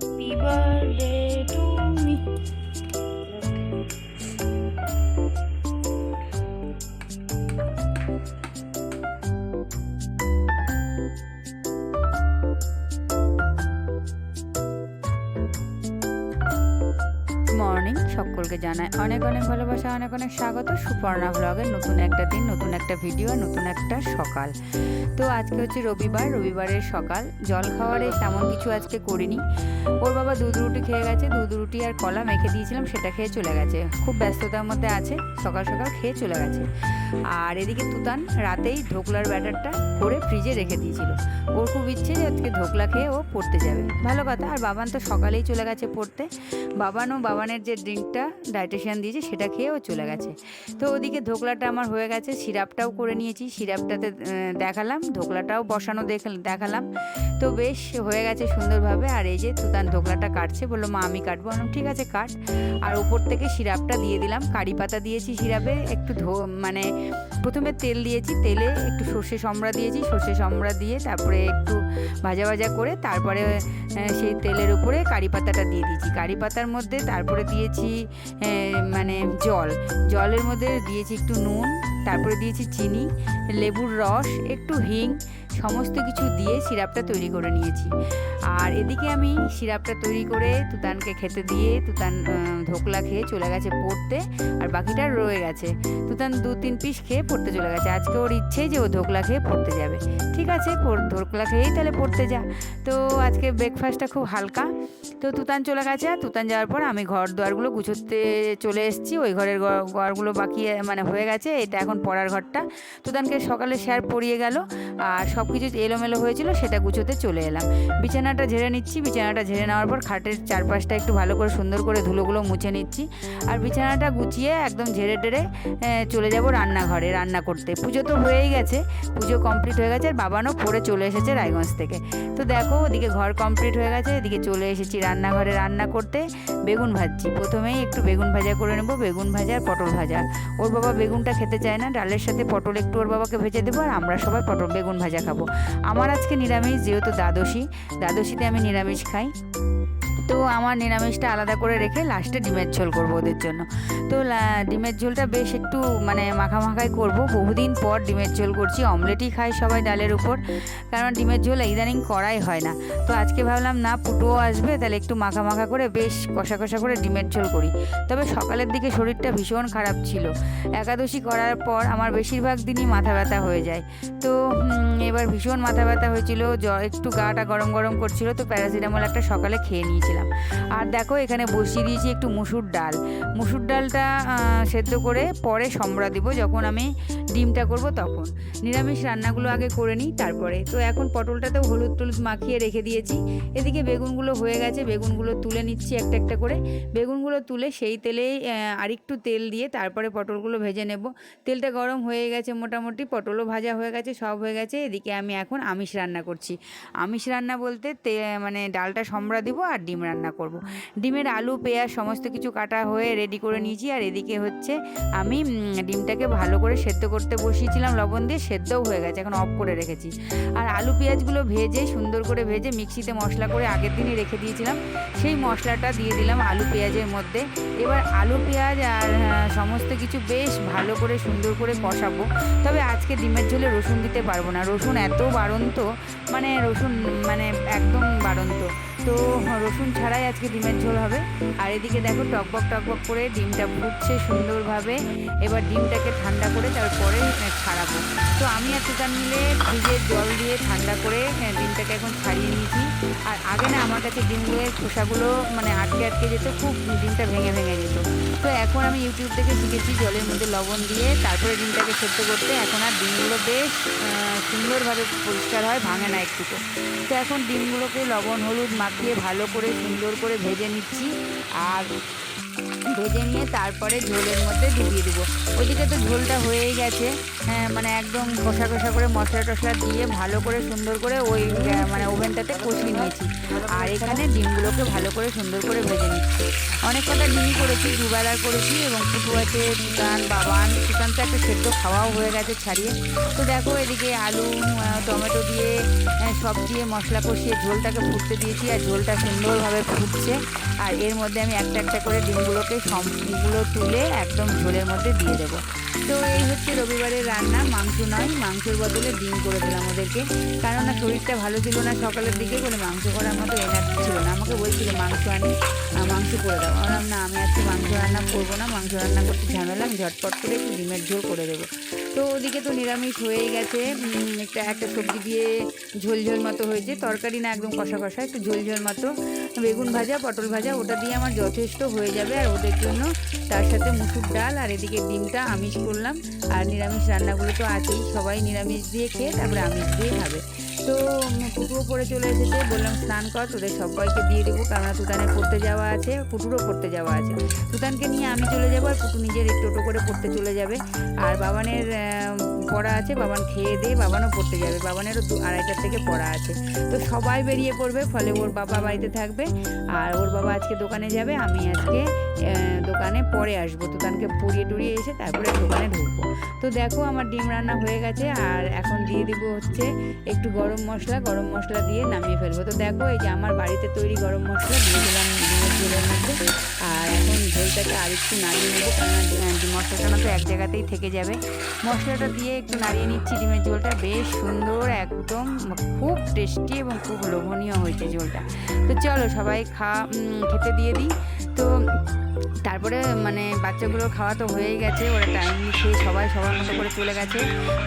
Happy birthday to me. সকলকে জানাই অনেক অনেক ভালোবাসা, অনেক অনেক স্বাগত। সুপর্ণা ব্লগের নতুন একটা দিন, নতুন একটা ভিডিও নতুন একটা সকাল। তো আজকে হচ্ছে রবিবার, রবিবারের সকাল। জল খাওয়ারে তেমন কিছু আজকে করিনি। ওর বাবা দুধ রুটি খেয়ে গেছে, দুধ রুটি আর কলা মেখে দিয়েছিলাম, সেটা খেয়ে চলে গেছে। খুব ব্যস্ততার মধ্যে আছে, সকাল সকাল খেয়ে চলে গেছে। আর এদিকে তুতান রাতেই ঢোকলার ব্যাটারটা করে ফ্রিজে রেখে দিয়েছিল। ওর খুব ইচ্ছে যে আজকে ধোকলা খেয়ে ও পড়তে যাবে। ভালো কথা, আর বাবান তো সকালেই চলে গেছে পড়তে। বাবানও, বাবানের যে ড্রিঙ্কটা ডায়েটিশিয়ান দিয়েছে, সেটা খেয়ে ও চলে গেছে। তো ওদিকে ধোকলাটা আমার হয়ে গেছে, সিরাপটাও করে নিয়েছি, সিরাপটাতে দেখালাম, ধোকলাটাও বসানো দেখ- দেখালাম। তো বেশ, হয়ে গেছে সুন্দরভাবে, আর এই যে তুতান ধোকলাটা কাটছে, বলল, মা, আমি কাটবো? আমি ঠিক আছে, কাট। আর উপর থেকে সিরাপটা দিয়ে দিলাম, কারি পাতা দিয়েছি সিরাপে, একটু ধো মানে প্রথমে তেল দিয়েছি, তেলে একটু সর্ষে সম্বরা দিয়েছি, সর্ষে সম্বরা দিয়ে তারপরে একটু ভাজা ভাজা করে তারপরে সেই তেলের উপরে কারি পাতাটা দিয়ে দিয়েছি। কারি পাতার মধ্যে তারপরে দিয়েছি মানে জল। জলের মধ্যে দিয়েছি একটু নুন, তারপরে দিয়েছি চিনি, লেবুর রস, একটু হিং সমস্ত কিছু দিয়ে সিরাপটা তৈরি করে নিয়েছি। আর এদিকে আমি সিরাপটা তৈরি করে তুতানকে খেতে দিয়ে তুতান ধোকলা খেয়ে চলে গেছে পড়তে, আর বাকিটা রয়ে গেছে। তুতান দু তিন পিস খেয়ে পড়তে চলে গেছে। আজকে ওর ইচ্ছে যে ও ধোকলা খেয়ে পড়তে যাবে। ঠিক আছে ধোকলা খেয়েই তাহলে পড়তে যা। তো আজকে ব্রেকফাস্টটা খুব হালকা। তো তুতান চলে গেছে, আর তুতান যাওয়ার পর আমি ঘর দুয়ারগুলো গুছোতে চলে এসেছি। ওই ঘরের ঘর- ঘরগুলো বাকি মানে হয়ে গেছে। এটা এখন পড়ার ঘরটা। তুতানকে সকালে স্যার পড়িয়ে গেল। আর সব কিছু এলোমেলো হয়েছিল সেটা গুছোতে চলে এলাম। বিছানাটা ঝেড়ে নিচ্ছি, বিছানাটা ঝেড়ে নেওয়ার পর খাটের চারপাশটা একটু ভালো করে সুন্দর করে ধুলোগুলো মুছে নিচ্ছি। আর বিছানাটা গুছিয়ে একদম ঝেড়ে টেড়ে চলে যাব রান্নাঘরে রান্না করতে। পুজো তো হয়েই গেছে, পুজো কমপ্লিট হয়ে গেছে, আর বাবানও পড়ে চলে এসেছে রায়গঞ্জ থেকে। তো দেখো, ওদিকে ঘর কমপ্লিট হয়ে গেছে, এদিকে চলে এসেছি রান্নাঘরে রান্না করতে। বেগুন ভাজছি, প্রথমেই একটু বেগুন ভাজা করে নেব, বেগুন ভাজা আর পটল ভাজা। ওর বাবা বেগুনটা খেতে চায় না, ডালের সাথে পটল একটু ওর বাবাকে ভেজে দেবো, আর আমরা সবাই পটল, বেগুন ভাজা খাব। আমার আজকে নিরামিষ যেহেতু দ্বাদশী দ্বাদশীতে আমি নিরামিষ খাই। তো আমার নিরামিষটা আলাদা করে রেখে লাস্টে ডিমের ঝোল করব ওদের জন্য। তো ডিমের ঝোলটা বেশ একটু মানে মাখা মাখাই করব। বহুদিন পর ডিমের ঝোল করছি, অমলেটই খাই সবাই ডালের উপর। কারণ ডিমের ঝোল ইদানিং করাই হয় না। তো আজকে ভাবলাম, না, পুটোও আসবে, তাহলে একটু মাখা মাখা করে বেশ কষা কষা করে ডিমের ঝোল করি। তবে সকালের দিকে শরীরটা ভীষণ খারাপ ছিল। একাদশী করার পর আমার বেশিরভাগ দিনই মাথা ব্যথা হয়ে যায়। তো এবার ভীষণ মাথা ব্যথা হয়েছিল, জ্বর একটু গাটা গরম গরম করছিল, তো প্যারাসিটামল একটা সকালে খেয়ে নিয়েছিলাম। আর দেখো এখানে বসিয়ে দিয়েছি একটু মুসুর ডাল। মুসুর ডালটা সেদ্ধ করে পরে সম্বরা দিব যখন আমি ডিমটা করব তখন। নিরামিষ রান্নাগুলো আগে করে নিই তারপরে। তো এখন পটলটাতেও হলুদ টলুদ মাখিয়ে রেখে দিয়েছি। এদিকে বেগুনগুলো হয়ে গেছে, বেগুনগুলো তুলে নিচ্ছি একটা একটা করে। বেগুনগুলো তুলে সেই তেলেই আরেকটু তেল দিয়ে তারপরে পটলগুলো ভেজে নেব। তেলটা গরম হয়ে গেছে মোটামুটি, পটলও ভাজা হয়ে গেছে, সব হয়ে গেছে। এদিকে আমি এখন আমিষ রান্না করছি। আমিষ রান্না বলতে মানে ডালটা সম্বরা দিব আর ডিম রান্না করব। ডিমের আলু, পেঁয়াজ সমস্ত কিছু কাটা হয়ে রেডি করে নিয়েছি। আর এদিকে হচ্ছে আমি ডিমটাকে ভালো করে সেদ্ধ করতে বসিয়েছিলাম। লবণ দিয়ে সেদ্ধও হয়ে গেছে, এখন অফ করে রেখেছি। আর আলু, পেঁয়াজগুলো ভেজে, সুন্দর করে ভেজে মিক্সিতে মশলা করে আগের দিনই রেখে দিয়েছিলাম। সেই মশলাটা দিয়ে দিলাম আলু, পেঁয়াজের মধ্যে। এবার আলু, পেঁয়াজ আর সমস্ত কিছু বেশ ভালো করে সুন্দর করে কষাবো। তবে আজকে ডিমের ঝোলে রসুন দিতে পারব না। রসুন এত বাড়ন্ত মানে রসুন মানে একদম বাড়ন্ত। তো রসুন ছাড়াই আজকে ডিমের ঝোল হবে। আর এদিকে দেখো টকবক টকবক করে ডিমটা ফুটছে সুন্দরভাবে। এবার ডিমটাকে ঠান্ডা করে তারপরে ছাড়াবো। তো আমি আর তুতান মিলে ফ্রিজের জল দিয়ে ঠান্ডা করে ডিমটাকে এখন ছাড়িয়ে নিয়েছি। আর আগে না আমার কাছে ডিমগুলোর খোসাগুলো মানে আটকে আটকে যেত, খুব ডিমটা ভেঙে ভেঙে যেত। তো এখন আমি ইউটিউব থেকে শিখেছি জলের মধ্যে লবণ দিয়ে, তারপরে ডিমটাকে সেদ্ধ করতে। এখন আর ডিমগুলো বেশ সুন্দরভাবে পরিষ্কার হয়, ভাঙে না একটুকু। তো এখন ডিমগুলোকে লবণ, হলুদ মাখিয়ে ভালো করে সুন্দর করে ভেজে নিচ্ছি। আর ভেজে নিয়ে তারপরে ঝোলের মধ্যে ডুবিয়ে দেবো। ওইদিকে তো ঝোলটা হয়েই গেছে। হ্যাঁ, মানে একদম কষা কষা করে মশলা টশলা দিয়ে ভালো করে সুন্দর করে ওই মানে ওভেনটাতে কষিয়ে নিয়েছি। আর এখানে ডিমগুলোকে ভালো করে সুন্দর করে ভেজে নিচ্ছি। অনেক কটা ডিমই করেছি দুবেলার করেছি এবং পুটু আছে চিকান বাবান চিকান তো একটা সেদ্ধ খাওয়াও হয়ে গেছে ছাড়িয়ে। তো দেখো এদিকে আলু টমেটো দিয়ে সব দিয়ে মশলা কষিয়ে ঝোলটাকে ফুটতে দিয়েছি। আর ঝোলটা সুন্দরভাবে ফুটছে। আর এর মধ্যে আমি একটা একটা করে ডিমগুলোকে সবগুলো তুলে একদম ঝোলের মধ্যে দিয়ে দেবো। তো এই হচ্ছে রবিবারের রান্না। মাংস নয়, মাংসের বদলে ডিম করে দিলাম ওদেরকে। কারণ না, শরীরটা ভালো ছিল না সকালের দিকে বলে মাংস করার মতো এনার্জি ছিল না। আমাকে বলছিল, মাংস আনি মাংস করে দাও। বললাম, না, আমি আজকে মাংস রান্না করব না, মাংস রান্না করতে ঝামেলা ঝটপট করে একটু ডিমের ঝোল করে দেবো। তো ওদিকে তো নিরামিষ হয়েই গেছে। একটা একটা সবজি দিয়ে ঝোল ঝোল মতো হয়েছে। তরকারি না একদম কষা কষা, একটু ঝোল ঝোল মতো। বেগুন ভাজা, পটল ভাজা, ওটা দিয়ে আমার যথেষ্ট হয়ে যাবে আর ওদের জন্য তার সাথে মুসুর ডাল আর এদিকে ডিমটা আমিষ করলাম। আর নিরামিষ রান্নাগুলো তো আছেই সবাই নিরামিষ দিয়ে খেয়ে তারপরে আমিষ দিয়ে খাবে। তো পুটুও পড়ে চলে এসেছে। বললাম, স্নান কর, তোদের সবাইকে দিয়ে দেবো কারণ তুতানে পড়তে যাওয়া আছে পুটুরও পড়তে যাওয়া আছে। তুতানকে নিয়ে আমি চলে যাব, আর পুটু নিজের টোটো করে পড়তে চলে যাবে। আর বাবানের পড়া আছে, বাবান খেয়ে দিয়ে বাবানও পড়তে যাবে। বাবানেরও দু, আড়াইটার থেকে পড়া আছে। তো সবাই বেরিয়ে পড়বে, ফলে ওর বাবা বাড়িতে থাকবে। আর ওর বাবা আজকে দোকানে যাবে, আমি আজকে দোকানে পরে আসব। দোকানকে পড়িয়ে টুড়িয়ে এসে তারপরে দোকানে ঢুকবো। তো দেখো আমার ডিম রান্না হয়ে গেছে, আর এখন দিয়ে দিব হচ্ছে একটু গরম মশলা গরম মশলা দিয়ে নামিয়ে ফেলব। তো দেখো এই যে আমার বাড়িতে তৈরি গরম মশলা দিয়ে দিলাম ডিমের ঝোলের মধ্যে। আর এখন ঝোলটাকে আর একটু নাড়িয়ে নেব কারণ ডিম মশলাটা তো এক জায়গাতেই থেকে যাবে। মশলাটা দিয়ে একটু নাড়িয়ে নিচ্ছি ডিমের ঝোলটা, বেশ সুন্দর, একদম খুব টেস্টি এবং খুব লোভনীয় হয়েছে ঝোলটা। তো চলো সবাই খা খেতে দিয়ে দিই। তো তারপরে মানে বাচ্চাগুলো খাওয়া তো হয়েই গেছে, ওরা টাইম খেয়ে সবাই সবার মতো করে চলে গেছে।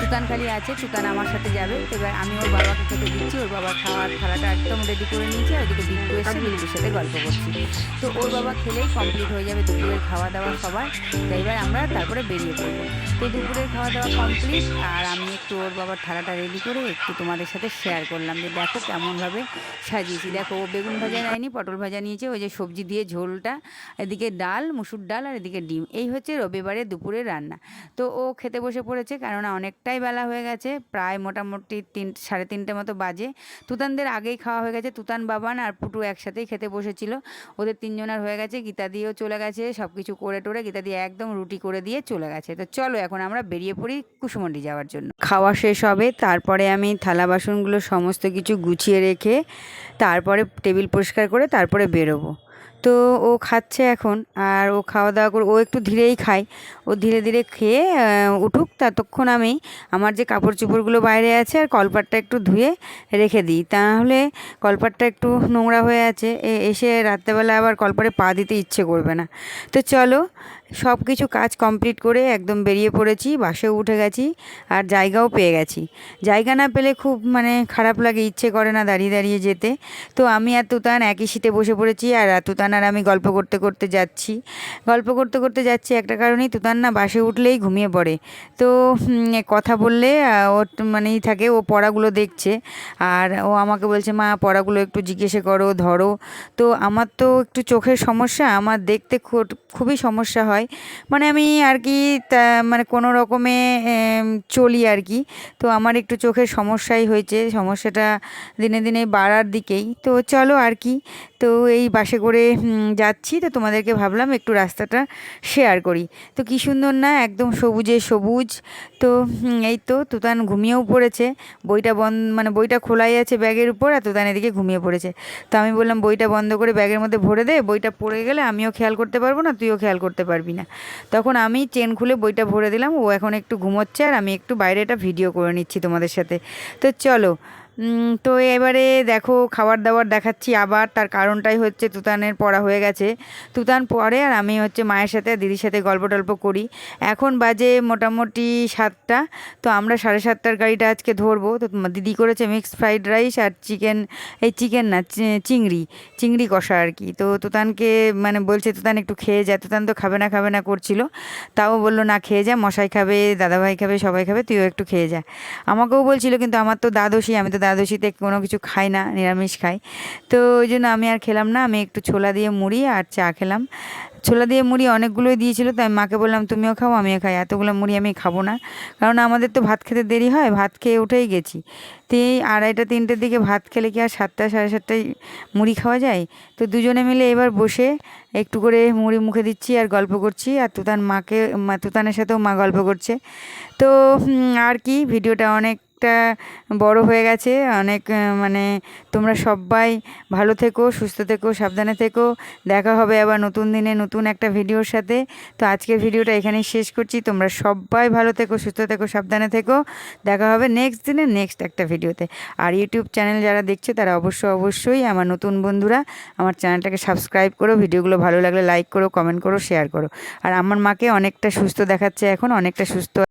তুতান খালি আছে, তুতান আমার সাথে যাবে। এবার আমি ওর বাবাকে খেতে দিচ্ছি, ওর বাবা খাওয়ার থালাটা একদম রেডি করে নিয়েছে, আর ওদিকে বিট্টু এসে বিট্টুর সাথে গল্প করছি। তো ওর বাবা খেলেই কমপ্লিট হয়ে যাবে দুপুরের খাওয়া দাওয়া সবার। তো এবার আমরা তারপরে বেরিয়ে পড়ব। তো দুপুরের খাওয়া দাওয়া কমপ্লিট আর আমি একটু ওর বাবার থালাটা রেডি করে একটু তোমাদের সাথে শেয়ার করলাম যে, দেখো কেমনভাবে সাজিয়েছি। দেখো, ও বেগুন ভাজা নেয়নি পটল ভাজা নিয়েছে, ওই যে সবজি দিয়ে ঝোলটা, এদিকে ডাল মুসুর ডাল আর এদিকে ডিম। এই হচ্ছে রবিবারে দুপুরের রান্না। তো ও খেতে বসে পড়েছে কেননা অনেকটাই বেলা হয়ে গেছে, প্রায় মোটামুটি তিন, সাড়ে তিনটে মতো বাজে। তুতানদের আগেই খাওয়া হয়ে গেছে, তুতান, বাবান আর পুটু একসাথেই খেতে বসেছিল। ওদের তিনজনের হয়ে গেছে, গীতা দিয়েও চলে গেছে সব কিছু করে টোরে গীতা দিয়ে একদম রুটি করে দিয়ে চলে গেছে। তো চলো এখন আমরা বেরিয়ে পড়ি কুসুমন্ডি যাওয়ার জন্য। খাওয়া শেষ হবে, তারপরে আমি থালা বাসনগুলো সমস্ত কিছু গুছিয়ে রেখে তারপরে টেবিল পরিষ্কার করে তারপরে বেরোবো। তো ও খাচ্ছে এখন, আর ও খাওয়া দাওয়া করে, ও একটু ধীরেই খায়। ও ধীরে ধীরে খেয়ে উঠুক, ততক্ষণ আমি আমার যে কাপড় চোপড়গুলো বাইরে আছে আর কলপাটটা একটু ধুয়ে রেখে দিই। তাহলে কলপাটটা একটু নোংরা হয়ে আছে এসে রাত্রেবেলা আবার কলপারে পা দিতে ইচ্ছে করবে না। তো চলো সব কিছু কাজ কমপ্লিট করে একদম বেরিয়ে পড়েছি বাসেও উঠে গেছি আর জায়গাও পেয়ে গেছি। জায়গা না পেলে খুব মানে খারাপ লাগে, ইচ্ছে করে না দাঁড়িয়ে দাঁড়িয়ে যেতে। তো আমি আর তুতান একই সিটে বসে পড়েছি আর তুতান আর আমি গল্প করতে করতে যাচ্ছি। গল্প করতে করতে যাচ্ছি একটা কারণেই তুতান না বাসে উঠলেই ঘুমিয়ে পড়ে। তো কথা বললে ও মানেই থাকে, ও পড়াগুলো দেখছে আর ও আমাকে বলছে, মা, পড়াগুলো একটু জিজ্ঞেসে করো, ধরো। তো আমার তো একটু চোখের সমস্যা, আমার দেখতে খুবই সমস্যা হয়। মানে আমি আর কি মানে কোনো রকমে চলি আর কি তো আমার একটু চোখের সমস্যাই হয়েছে। সমস্যাটা দিনে দিনে বাড়ার দিকেই। তো চলো আর কি তো এই বাসে করে যাচ্ছি। তো তোমাদেরকে ভাবলাম একটু রাস্তাটা শেয়ার করি। তো কী সুন্দর না? একদম সবুজে সবুজ। তো এই তো তুতান ঘুমিয়েও পড়েছে। বইটা বন্ধ মানে বইটা খোলাই আছে ব্যাগের উপর আর তুতান এদিকে ঘুমিয়ে পড়েছে। তো আমি বললাম বইটা বন্ধ করে ব্যাগের মধ্যে ভরে দে। বইটা পড়ে গেলে আমিও খেয়াল করতে পারব না, তুইও খেয়াল করতে পারবি। না। তখন আমি চেন খুলে বইটা ভরে দিলাম, ও এখন একটু ঘুমোচ্ছে আর আমি একটু বাইরে এটা ভিডিও করে নিচ্ছি তোমাদের সাথে। তো চলো তো এবারে দেখো খাবার দাবার দেখাচ্ছি আবার, তার কারণটাই হচ্ছে তুতানের পড়া হয়ে গেছে। তুতান পরে আর আমি হচ্ছে মায়ের সাথে দিদির সাথে গল্প টল্প করি। এখন বাজে মোটামুটি সাতটা, তো আমরা সাড়ে সাতটার গাড়িটা আজকে ধরবো। তো দিদি করেছে মিক্সড ফ্রাইড রাইস আর চিকেন এই চিকেন না চিংড়ি চিংড়ি কষা আর কি। তো তুতানকে মানে বলছে, তুতান একটু খেয়ে যা। তুতান তো খাবে না খাবে না করছিল। তাও বলল, না, খেয়ে যা, মশাই খাবে, দাদাভাই খাবে, সবাই খাবে, তুইও একটু খেয়ে যা। আমাকেও বলছিল, কিন্তু আমার তো দ্বাদশী, আমি তো দ্বাদশীতে কোনো কিছু খাই না, নিরামিষ খাই। তো ওই জন্য আমি আর খেলাম না, আমি একটু ছোলা দিয়ে মুড়ি আর চা খেলাম। ছোলা দিয়ে মুড়ি অনেকগুলোই দিয়েছিল তাই মাকে বললাম, তুমিও খাও, আমিও খাই, এতগুলো মুড়ি আমি খাব না। কারণ আমাদের তো ভাত খেতে দেরি হয়, ভাত খেয়ে উঠেই গেছি। তো এই আড়াইটা, তিনটের দিকে ভাত খেলে কি আর সাতটা, সাড়ে সাতটায় মুড়ি খাওয়া যায়? তো দুজনে মিলে এবার বসে একটু করে মুড়ি মুখে দিচ্ছি আর গল্প করছি, আর তুতান মাকে তুতানের সাথেও মা গল্প করছে। তো আর কি, ভিডিওটা অনেকটা বড় হয়ে গেছে। অনেক মানে তোমরা সবাই ভালো থেকো, সুস্থ থেকো, সাবধানে থেকো। দেখা হবে আবার নতুন দিনে নতুন একটা ভিডিওর সাথে। তো আজকের ভিডিওটা এখানেই শেষ করছি। তোমরা সবাই ভালো থেকো, সুস্থ থেকো, সাবধানে থেকো। দেখা হবে নেক্সট দিনে নেক্সট একটা ভিডিওতে। আর ইউটিউব চ্যানেল যারা দেখছে, তারা অবশ্যই অবশ্যই আমার নতুন বন্ধুরা, আমার চ্যানেলটাকে সাবস্ক্রাইব করো। ভিডিওগুলো ভালো লাগলে লাইক করো কমেন্ট করো শেয়ার করো। আর আমার মাকে অনেকটা সুস্থ দেখাচ্ছে এখন, অনেকটা সুস্থ